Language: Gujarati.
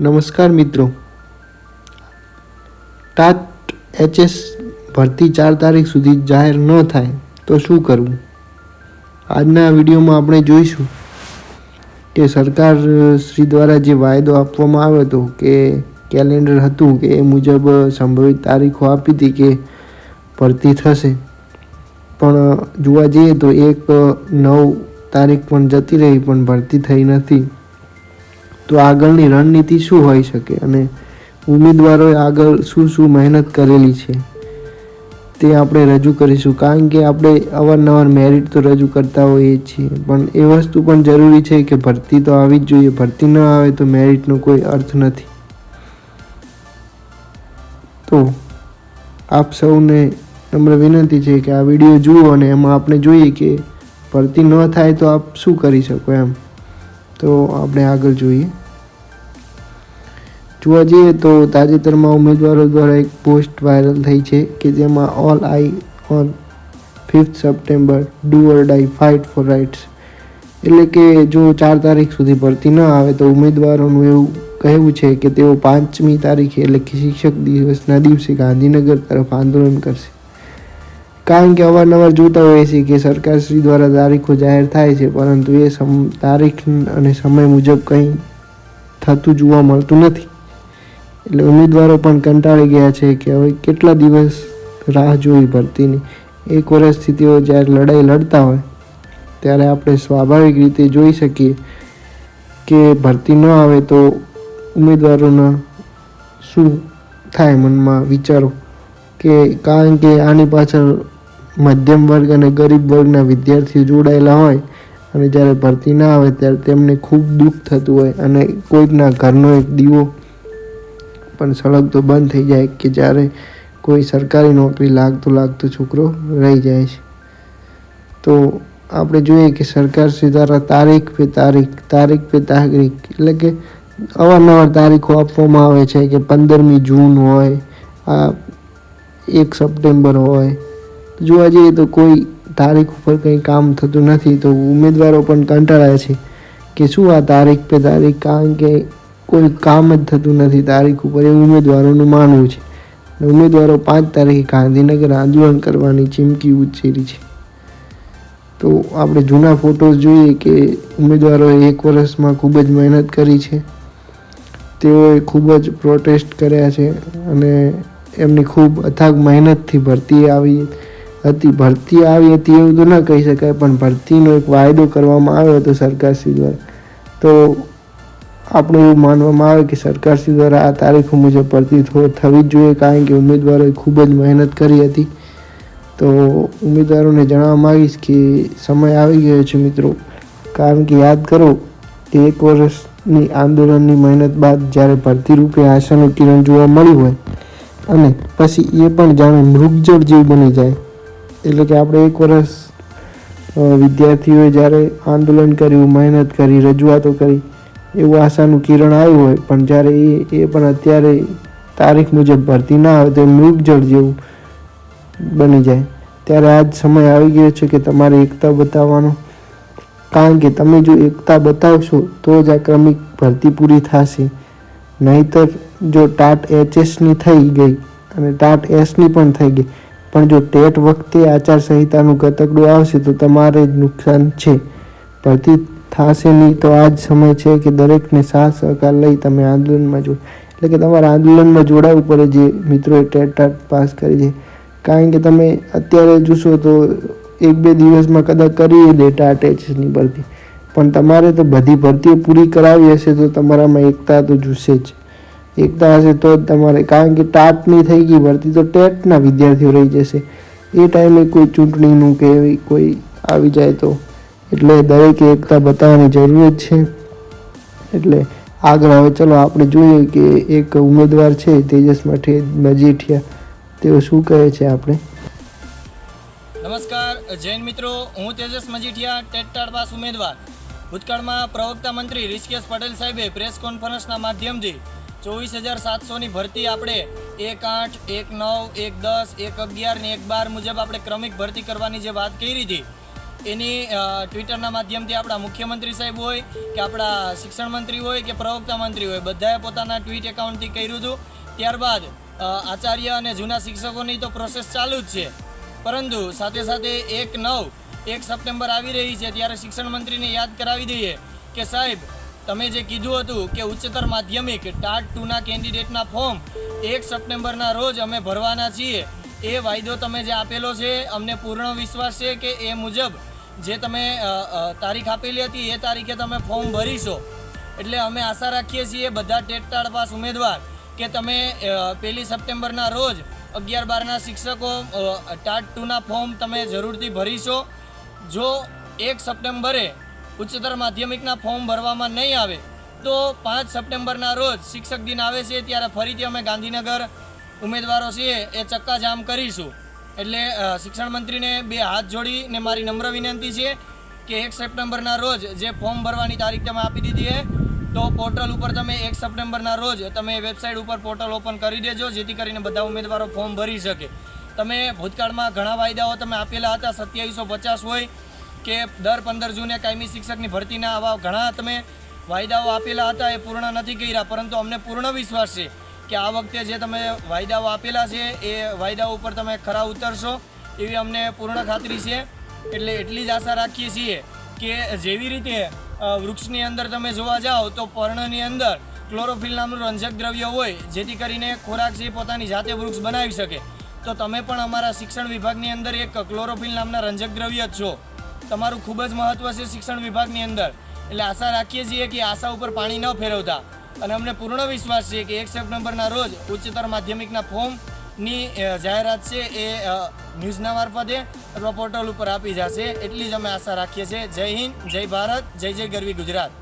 નમસ્કાર મિત્રો. ટાટ એચએસ ભરતી ચાર તારીખ સુધી જાહેર ન થાય, તો શું કરવું? આજના વિડીયોમાં આપણે જોઈશું કે સરકાર શ્રી દ્વારા જે વાયદો આપવામાં આવ્યો હતો કે કેલેન્ડર હતું કે એ મુજબ સંભવિત તારીખો આપી હતી કે ભરતી થશે. પણ જોવા જઈએ તો એક નવ તારીખ પણ જતી રહી, પણ ભરતી થઈ નથી. તો આગળની રણનીતિ શું હોઈ શકે? અને ઉમેદવારોએ આગળ શું શું મહેનત કરેલી છે? તે આપણે રજૂ કરીશું. કારણ કે આપણે અવારનવાર મેરિટ તો રજૂ કરતા હોઈએ છીએ. પણ એ વસ્તુ પણ જરૂરી છે કે ભરતી તો આવી જ જોઈએ. ભરતી ન આવે તો મેરિટનો કોઈ અર્થ નથી. તો આપ સૌને નમ્ર વિનંતી છે કે આ વીડિયો જુઓ અને એમાં આપણે જોઈએ કે ભરતી ન થાય તો આપ શું કરી શકો એમ? તો આપણે આગળ જોઈએ. જોવા જઈએ તો તાજેતરમાં ઉમેદવારો દ્વારા એક પોસ્ટ વાયરલ થઈ છે કે જેમાં all I on fifth September do or die fight for rights એટલે કે જો ચાર તારીખ સુધી ભરતી ન આવે તો ઉમેદવારોનું એવું કહેવું છે કે તેઓ પાંચમી તારીખે એટલે કે શિક્ષક દિવસના દિવસે ગાંધીનગર તરફ આંદોલન કરશે. કારણ કે અવારનવાર જોતા હોઈએ છીએ કે સરકારશ્રી દ્વારા તારીખો જાહેર થાય છે, પરંતુ એ સમ, તારીખ અને સમય મુજબ કંઈ થતું જોવા મળતું નથી. એટલે ઉમેદવારો પણ કંટાળી ગયા છે કે હવે કેટલા દિવસ રાહ જોઈ ભરતીની એક વર્ષથી તેઓ જ્યારે લડાઈ લડતા હોય, ત્યારે આપણે સ્વાભાવિક રીતે જોઈ શકીએ કે ભરતી ન આવે તો ઉમેદવારોના શું થાય મનમાં વિચારો? કે કારણ કે આની પાછળ મધ્યમ વર્ગ અને ગરીબ વર્ગના વિદ્યાર્થીઓ જોડાયેલા હોય અને જ્યારે ભરતી ના આવે ત્યારે તેમને ખૂબ દુઃખ થતું હોય અને કોઈકના ઘરનો એક દીવો પણ સળગતો બંધ થઈ જાય કે જ્યારે કોઈ સરકારી નોકરી લાગતો લાગતો છોકરો રહી જાય છે. તો આપણે જોઈએ કે સરકાર દ્વારા તારીખ પે તારીખ તારીખ પે તારીખ એટલે કે અવારનવાર તારીખો આપવામાં આવે છે કે પંદરમી જૂન હોય, આ એક સપ્ટેમ્બર હોય જોવા જઈએ તો કોઈ તારીખ ઉપર કંઈ કામ થતું નથી, તો ઉમેદવારો પણ કંટાળાય છે કે શું આ તારીખ પે તારીખ, કારણ કે કોઈ કામ જ થતું નથી તારીખ ઉપર એ ઉમેદવારોનું માનવું છે. ઉમેદવારો પાંચ તારીખે ગાંધીનગર આંદોલન કરવાની ચીમકી ઉચ્ચેરી છે. તો આપણે જૂના ફોટોઝ જોઈએ કે ઉમેદવારોએ એક વર્ષમાં ખૂબ જ મહેનત કરી છે. તેઓએ ખૂબ જ પ્રોટેસ્ટ કર્યા છે અને એમની ખૂબ અથાગ મહેનતથી ભરતી આવી હતી ભરતી આવી હતી એવું તો ન કહી શકાય, પણ ભરતીનો એક વાયદો કરવામાં આવ્યો હતો સરકારશ્રી દ્વારા. તો આપણે એવું માનવામાં આવે કે સરકારશ્રી દ્વારા આ તારીખો મુજબ ભરતી થવી જ જોઈએ, કારણ કે ઉમેદવારોએ ખૂબ જ મહેનત કરી હતી. તો ઉમેદવારોને જણાવવા માગીશ કે સમય આવી ગયો છે મિત્રો. કારણ કે યાદ કરો કે એક વર્ષની આંદોલનની મહેનત બાદ જ્યારે ભરતી રૂપે આશાનું કિરણ જોવા મળ્યું હોય અને પછી એ પણ જાણે મૃગજળ જેવું બની જાય. એટલે કે આપણે એક વર્ષ વિદ્યાર્થીઓએ જ્યારે આંદોલન કર્યું, મહેનત કરી, રજૂઆતો કરી, એવું આશાનું કિરણ આવ્યું હોય, પણ જ્યારે એ એ પણ અત્યારે તારીખ મુજબ ભરતી ના આવે તો મૃગજળ જેવું બની જાય. ત્યારે આજ સમય આવી ગયો છે કે તમારે એકતા બતાવવાનો. કારણ કે તમે જો એકતા બતાવશો, તો જ આ ક્રમિક ભરતી પૂરી થશે. નહીતર જો ટાટ એચએસની થઈ ગઈ, અને ટાટ એસની પણ થઈ ગઈ પણ જો ટેટ વખતે આચારસંહિતાનું ગતકડું આવશે તો તમારે જ નુકસાન છે. ભરતી થશે નહીં તો આ જ સમય છે કે દરેકને સાથ સહકાર લઈ તમે આંદોલનમાં જો, એટલે કે તમારે આંદોલનમાં જોડાવવું પડે જે મિત્રોએ ટેટ પાસ કરી છે. કારણ કે તમે અત્યારે જોશો તો એક બે દિવસમાં કદાચ કરી ડેટા અટેચની ભરતી. પણ તમારે તો બધી ભરતીઓ પૂરી કરાવી હશે તો તમારામાં એકતા તો જોશે જ. એકતા હશે તો જ તમારે, કારણ કે ટાટની થઈ ગઈ ભરતી તો ટેટના વિદ્યાર્થીઓ રહી જશે. એ ટાઈમે કોઈ ચૂંટણીનું કે કોઈ આવી જાય તો. એટલે દરેકે એકતા બતાવવાની જરૂર છે. એટલે આગળ હવે ચલો આપણે જોઈએ કે એક ઉમેદવાર છે, તેજસ મઠે મજીઠિયા તેઓ શું કહે છે આપણે? નમસ્કાર, જૈન મિત્રો, હું તેજસ મજીઠિયા ટેટટાળ પાસ ઉમેદવાર. ભૂતકાળમાં પ્રવક્તા મંત્રી ઋષિકેશ પટેલ સાહેબે પ્રેસ કોન્ફરન્સના માધ્યમથી ચોવીસ હજાર સાતસોની ભરતી આપણે એક આઠ, એક નવ, એક દસ, એક અગિયાર ને એક બાર મુજબ આપણે ક્રમિક ભરતી કરવાની જે વાત કરી હતી, એની ટ્વિટરના માધ્યમથી આપણા મુખ્યમંત્રી સાહેબ હોય કે આપણા શિક્ષણ મંત્રી હોય કે પ્રવક્તા મંત્રી હોય, બધાએ પોતાના ટ્વીટ એકાઉન્ટથી કર્યું હતું. ત્યારબાદ આચાર્ય અને જૂના શિક્ષકોની તો પ્રોસેસ ચાલુ જ છે. પરંતુ સાથે સાથે એક નવ, એક સપ્ટેમ્બર આવી રહી છે, ત્યારે શિક્ષણ મંત્રીને યાદ કરાવી દઈએ કે સાહેબ તમે જે કીધું હતું કે ઉચ્ચતર માધ્યમિક ટાટ ટુના કેન્ડિડેટના ફોર્મ એક સપ્ટેમ્બરના રોજ અમે ભરવાના છીએ, એ વાયદો તમે જે આપેલો છે, અમને પૂર્ણ વિશ્વાસ છે કે એ મુજબ જે તમે તારીખ આપેલી હતી, એ તારીખે તમે ફોર્મ ભરીશો. એટલે અમે આશા રાખીએ છીએ બધા ટેટ ટાળ પાસ ઉમેદવાર કે તમે પહેલી સપ્ટેમ્બરના રોજ અગિયાર બારના શિક્ષકો ટાટ ટુના ફોર્મ તમે જરૂરથી ભરીશો. જો એક સપ્ટેમ્બરે ઉચ્ચતર માધ્યમિકના ફોર્મ ભરવામાં નહીં આવે, તો પાંચ સપ્ટેમ્બરના રોજ શિક્ષક દિન આવે છે, ત્યારે ફરીથી અમે ગાંધીનગર ઉમેદવારો છીએ, એ ચક્કાજામ કરીશું. એટલે શિક્ષણ મંત્રીને બે હાથ જોડીને મારી નમ્ર વિનંતી છે કે એક સપ્ટેમ્બરના રોજ જે ફોર્મ ભરવાની તારીખ તમે આપી દીધી છે, તો પોર્ટલ ઉપર તમે એક સપ્ટેમ્બરના રોજ તમે વેબસાઇટ ઉપર પોર્ટલ ઓપન કરી દેજો, જેથી કરીને બધા ઉમેદવારો ફોર્મ ભરી શકે. તમે ભૂતકાળમાં ઘણા વાયદાઓ તમે આપેલા હતા, સત્યાવીસો પચાસ હોય કે દર પંદર જૂને કાયમી શિક્ષકની ભરતીના આવા ઘણા તમે વાયદાઓ આપેલા હતા એ પૂર્ણ નથી કર્યા, પરંતુ અમને પૂર્ણ વિશ્વાસ છે કે આ વખતે જે તમે વાયદાઓ આપેલા છે એ વાયદાઓ ઉપર તમે ખરા ઉતરશો એવી અમને પૂર્ણ ખાતરી છે. એટલે એટલી જ આશા રાખીએ છીએ કે જેવી રીતે વૃક્ષની અંદર તમે જોવા જાઓ તો પર્ણની અંદર ક્લોરોફિલ નામનું રંજક દ્રવ્ય હોય, જેથી કરીને ખોરાક છે પોતાની જાતે વૃક્ષ બનાવી શકે. તો તમે પણ અમારા શિક્ષણ વિભાગની અંદર એક ક્લોરોફિલ નામના રંજક દ્રવ્ય જ છો. તમારું ખૂબ જ મહત્ત્વ છે શિક્ષણ વિભાગની અંદર. એટલે આશા રાખીએ છીએ કે આશા ઉપર પાણી ન ફેરવતા. અને અમને પૂર્ણ વિશ્વાસ છે કે એક સપ્ટેમ્બરના રોજ ઉચ્ચતર માધ્યમિકના ફોર્મની જાહેરાત છે એ ન્યૂઝના મારફતે અથવા પોર્ટલ ઉપર આપી જશે. એટલી જ અમે આશા રાખીએ છીએ. જય હિન્દ, જય ભારત, જય જય ગરવી ગુજરાત.